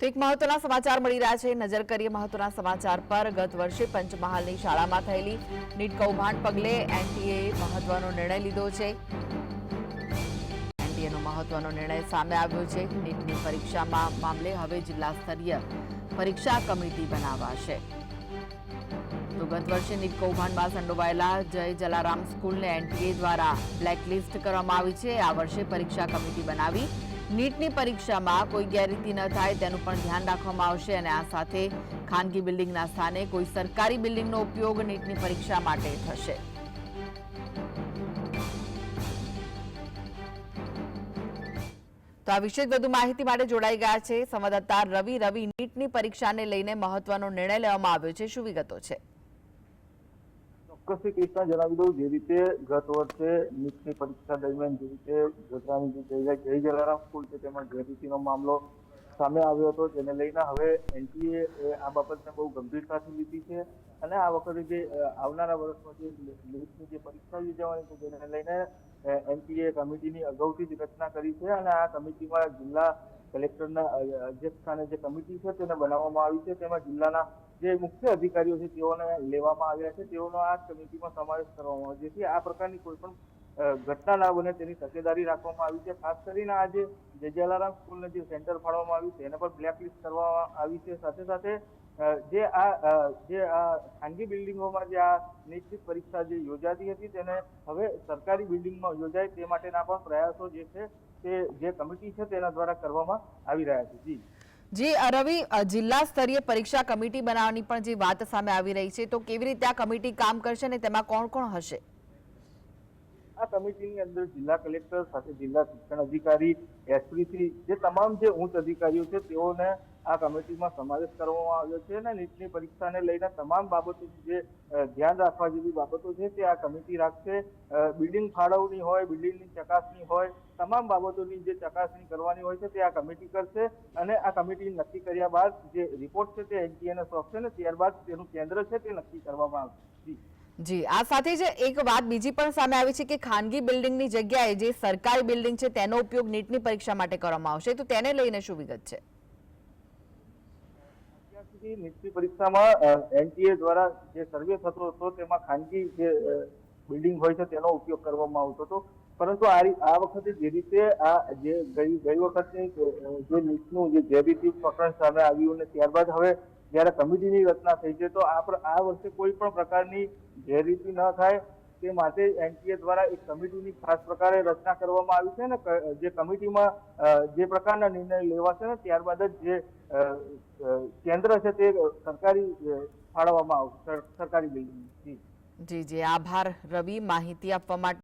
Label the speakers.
Speaker 1: તો એક મહત્વના સમાચાર મળી રહ્યા છે. નજર કરીએ મહત્વના સમાચાર પર. ગત વર્ષે પંચમહાલની શાળામાં થયેલી નીટ કૌભાંડ પગલે એનટીએ મહત્વનો નિર્ણય લીધો છે. એનટીએનો મહત્વનો નિર્ણય સામે આવ્યો છે. નીટની પરીક્ષામાં મામલે હવે જિલ્લા સ્તરીય પરીક્ષા કમિટી બનાવાશે. તો ગત વર્ષે નીટ કૌભાંડમાં સંડોવાયેલા જય જલારામ સ્કૂલને એનટીએ દ્વારા બ્લેકલિસ્ટ કરવામાં આવી છે. આ વર્ષે પરીક્ષા કમિટી બનાવી નીટની પરીક્ષામાં કોઈ ગેરરીતિ ન થાય તેનું પણ ધ્યાન રાખવામાં આવશે અને આ સાથે ખાનગી બિલ્ડિંગના સ્થાને કોઈ સરકારી બિલ્ડિંગનો ઉપયોગ નીટની પરીક્ષા માટે થશે. તો આ વિશે વધુ માહિતી માટે જોડાઈ ગયા છે સંવાદદાતા રવિ. રવિ, નીટની પરીક્ષાને લઈને મહત્વનો નિર્ણય લેવામાં આવ્યો છે. શું વિગતો છે?
Speaker 2: ચોક્કસથી કૃષ્ણ જણાવી દઉં, જે રીતે ગત વર્ષે નીટની પરીક્ષા દરમિયાન જે રીતે ગોધરાની જે જય જલારામ સ્કૂલ છે તેમાં ગેરરીતિનો મામલો સામે આવ્યો હતો, જેને લઈને હવે એનટીએ આ બાબતને બહુ ગંભીરતાથી લીધી છે. અને આ વખતે જે આવનારા વર્ષમાં જે નીટની જે પરીક્ષા યોજાવાની છે, જેને લઈને એનટીએ કમિટીની અગાઉથી જ રચના કરી છે. અને આ કમિટીમાં જિલ્લા કલેક્ટરના અધ્યક્ષસ્થાને અધ્યક્ષ સ્થાને જે કમિટી છે તેને બનાવવામાં આવી છે. તેમાં જિલ્લાના જે મુખ્ય અધિકારીઓ છે તેઓને લેવામાં આવ્યા છે. તેઓનો આ કમિટીમાં સમાવેશ કરવામાં આવ્યો જેથી આ પ્રકારની કોઈ પણ ઘટના ના બને તેની તકેદારી રાખવામાં આવી છે. ખાસ કરીને આ જે જલારામ સ્કૂલને જે સેન્ટર ફાળવવામાં આવ્યું છે, એને પણ બ્લેકલિસ્ટ કરવામાં આવી છે. સાથે સાથે જે આ જે આ ખાનગી બિલ્ડિંગોમાં જે આ નિશ્ચિત પરીક્ષા જે યોજાતી હતી તેને હવે સરકારી બિલ્ડિંગમાં યોજાય તે માટેના પણ પ્રયાસો જે છે તે જે કમિટી છે તેના દ્વારા કરવામાં આવી રહ્યા છે. જી.
Speaker 1: જી રવિ જિલ્લા સ્તરીય પરીક્ષા કમિટી બનાવવાની પણ જે વાત સામે આવી રહી છે, તો કેવી રીતે આ કમિટી કામ કરશે અને તેમાં કોણ કોણ હશે?
Speaker 2: આ કમિટીની અંદર જિલ્લા કલેક્ટર સાથે જિલ્લા શિક્ષણ અધિકારી, એસપીસી જે તમામ જે ઉચ્ચ અધિકારીઓ છે, તેઓને આ કમિટીમાં સમાવેશ કરવામાં આવ્યો છે અને નીટની પરીક્ષાને લઈને તમામ બાબતોનું જે ધ્યાન રાખવા જેવી બાબતો છે, તે આ કમિટી રાખશે. બિલ્ડિંગ ફાળવણી હોય, બિલ્ડિંગની ચકાસણી હોય, તમામ બાબતોની જે ચકાસણી કરવાની હોય છે, તે આ કમિટી કરશે અને આ કમિટી નક્કી કર્યા બાદ જે રિપોર્ટ છે, તે એનટીએને સોંપશે ને, ત્યારબાદ તેનું કેન્દ્ર છે, તે નક્કી કરવામાં આવશે. જી,
Speaker 1: આ સાથે જ એક વાત બીજી પણ સામે આવી છે કે ખાનગી બિલ્ડિંગની જગ્યાએ જે સરકારી બિલ્ડિંગ છે તેનો ઉપયોગ નીટની પરીક્ષા માટે કરવામાં આવશે. તો તેને લઈને શું વિગત છે?
Speaker 2: નીટની પરીક્ષામાં એનટીએ દ્વારા જે સર્વે થતો હતો તેમાં ખાનગી જે બિલ્ડિંગ હોય છે તેનો ઉપયોગ કરવામાં આવતો હતો. પરંતુ આ વખતે જે રીતે આ જે ગઈ ગઈ જે નીટનું જે જેબીટી પ્રકરણ સામે આવ્યું અને ત્યારબાદ હવે જ્યારે કમિટીની રચના થઈ છે, તો આ વર્ષે કોઈ પણ પ્રકારની ગેરરીતિ ન થાય તે માટે એનટીએ દ્વારા એક કમિટીની ખાસ પ્રકારે રચના કરવામાં આવી છે ને જે કમિટીમાં જે પ્રકારના નિર્ણય લેવાશે ને, ત્યારબાદ જ જે કેન્દ્ર છે તે સરકારી ફાળવવામાં આવશે સરકારી બિલ્ડિંગ
Speaker 1: જી જી, આભાર રવિ, માહિતી આપવા માટે